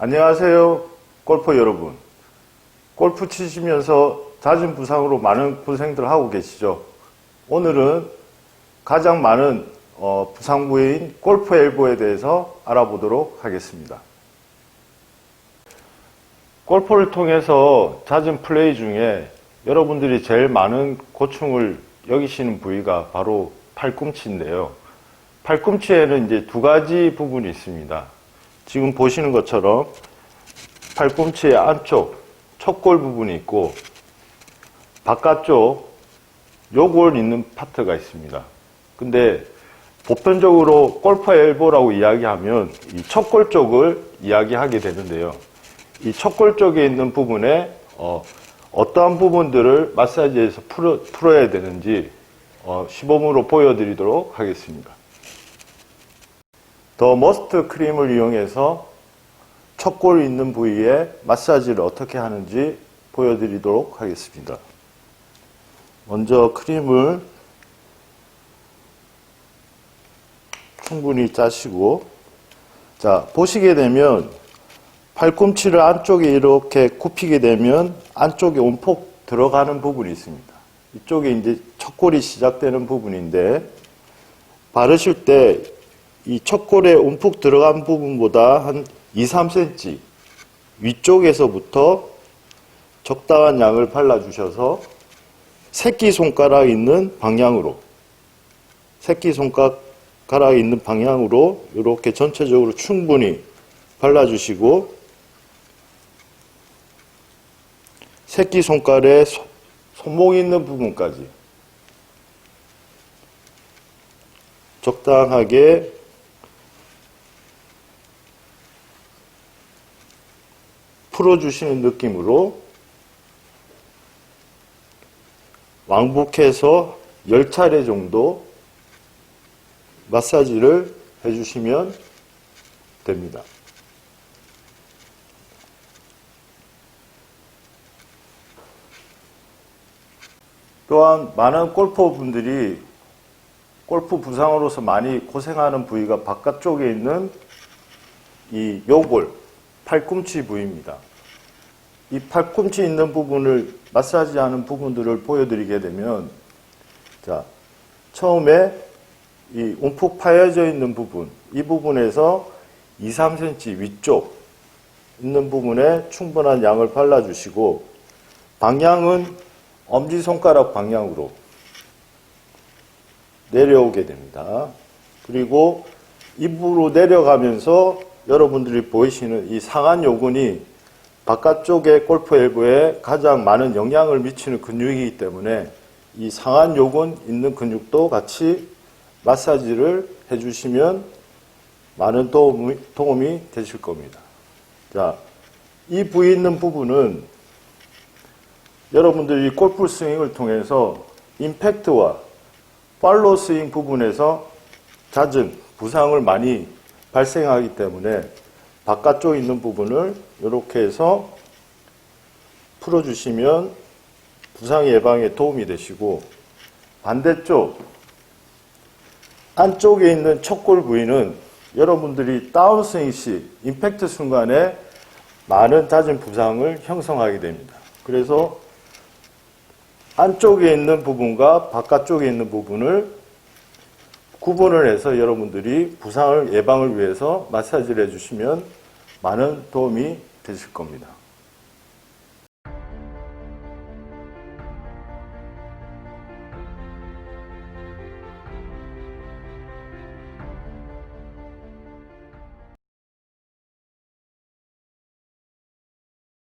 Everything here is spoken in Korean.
안녕하세요, 골퍼 여러분. 골프 치시면서 잦은 부상으로 많은 고생들 하고 계시죠? 오늘은 가장 많은 어, 부상 부위인 골프 엘보에 대해서 알아보도록 하겠습니다. 골프를 통해서 잦은 플레이 중에 여러분들이 제일 많은 고충을 여기시는 부위가 바로 팔꿈치인데요. 팔꿈치에는 이제 두 가지 부분이 있습니다. 지금 보시는 것처럼 팔꿈치의 안쪽 척골 부분이 있고 바깥쪽 요골 있는 파트가 있습니다. 근데 보편적으로 골프 엘보라고 이야기하면 이 척골 쪽을 이야기하게 되는데요. 이 척골 쪽에 있는 부분에 어, 어떠한 부분들을 마사지에서 풀어, 풀어야 되는지 어, 시범으로 보여드리도록 하겠습니다. 더 머스트 크림을 이용해서 척골 있는 부위에 마사지를 어떻게 하는지 보여드리도록 하겠습니다. 먼저 크림을 충분히 짜시고 자 보시게 되면 팔꿈치를 안쪽에 이렇게 굽히게 되면 안쪽에 온폭 들어가는 부분이 있습니다. 이쪽에 이제 척골이 시작되는 부분인데 바르실 때 이 척골에 움푹 들어간 부분보다 한 2, 3cm 위쪽에서부터 적당한 양을 발라주셔서 새끼손가락 있는 방향으로 새끼손가락 있는 방향으로 이렇게 전체적으로 충분히 발라주시고 새끼손가락에 손목 있는 부분까지 적당하게 풀어주시는 느낌으로 왕복해서 10차례 정도 마사지를 해주시면 됩니다. 또한 많은 골퍼 분들이 골프 부상으로서 많이 고생하는 부위가 바깥쪽에 있는 이 요골, 팔꿈치 부위입니다. 이 팔꿈치 있는 부분을 마사지하는 부분들을 보여드리게 되면, 자, 처음에 이 움푹 파여져 있는 부분, 이 부분에서 2, 3cm 위쪽 있는 부분에 충분한 양을 발라주시고, 방향은 엄지손가락 방향으로 내려오게 됩니다. 그리고 입으로 내려가면서 여러분들이 보이시는 이 상한 요근이 바깥쪽의 골프 엘보에 가장 많은 영향을 미치는 근육이기 때문에 이 상한 요근 있는 근육도 같이 마사지를 해주시면 많은 도움이, 도움이 되실 겁니다. 자, 이 부위 있는 부분은 여러분들이 골프 스윙을 통해서 임팩트와 팔로 스윙 부분에서 잦은 부상을 많이 발생하기 때문에 바깥쪽에 있는 부분을 이렇게 해서 풀어주시면 부상 예방에 도움이 되시고 반대쪽 안쪽에 있는 척골 부위는 여러분들이 다운스윙 시 임팩트 순간에 많은 잦은 부상을 형성하게 됩니다. 그래서 안쪽에 있는 부분과 바깥쪽에 있는 부분을 구분을 해서 여러분들이 부상을 예방을 위해서 마사지를 해주시면 많은 도움이 되실 겁니다.